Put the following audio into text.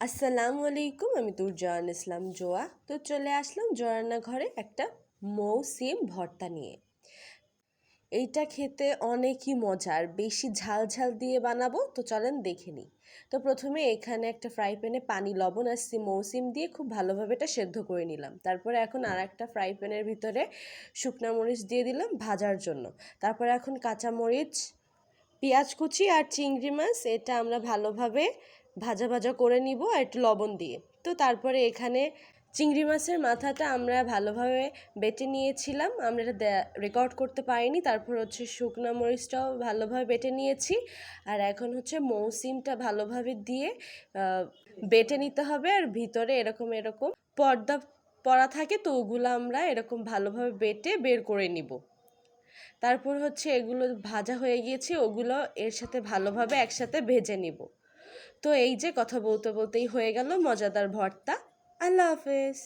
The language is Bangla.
আসসালামু আলাইকুম আমি তুরজাহান ইসলাম জোয়া। তো চলে আসলাম জোয়ানা ঘরে একটা মৌসিম ভর্তা নিয়ে। এইটা খেতে অনেকই মজার, বেশি ঝাল ঝাল দিয়ে বানাবো, তো চলেন দেখে নিই। তো প্রথমে এখানে একটা ফ্রাই প্যানে পানি, লবণ আর সি, মৌসিম দিয়ে খুব ভালোভাবে এটা সেদ্ধ করে নিলাম। তারপরে এখন আর একটা ফ্রাই প্যানের ভিতরে শুকনা মরিচ দিয়ে দিলাম ভাজার জন্য। তারপরে এখন কাঁচা মরিচ পেঁয়াজ কুচি আর চিংড়ি মাছ, এটা আমরা ভালোভাবে ভাজা ভাজা করে নিব একটু লবণ দিয়ে। তো তারপরে এখানে চিংড়ি মাছের মাথাটা আমরা ভালোভাবে বেটে নিয়েছিলাম। আমরা এটা রেকর্ড করতে পারিনি। তারপর হচ্ছে শুকনো মরিচটাও ভালোভাবে বেটে নিয়েছি। আর এখন হচ্ছে মৌসিমটা ভালোভাবে দিয়ে বেটে নিতে হবে। আর ভিতরে এরকম এরকম পর্দা পরা থাকে তো ওগুলো আমরা এরকম ভালোভাবে বেটে বের করে নিব। তারপর হচ্ছে এগুলো ভাজা হয়ে গিয়েছে। ওগুলো এর সাথে ভালোভাবে একসাথে ভেজে নিব। তো এই যে কথা বলতে বলতেই হয়ে গেল মজাদার ভর্তা। আল্লাহ হাফেজ।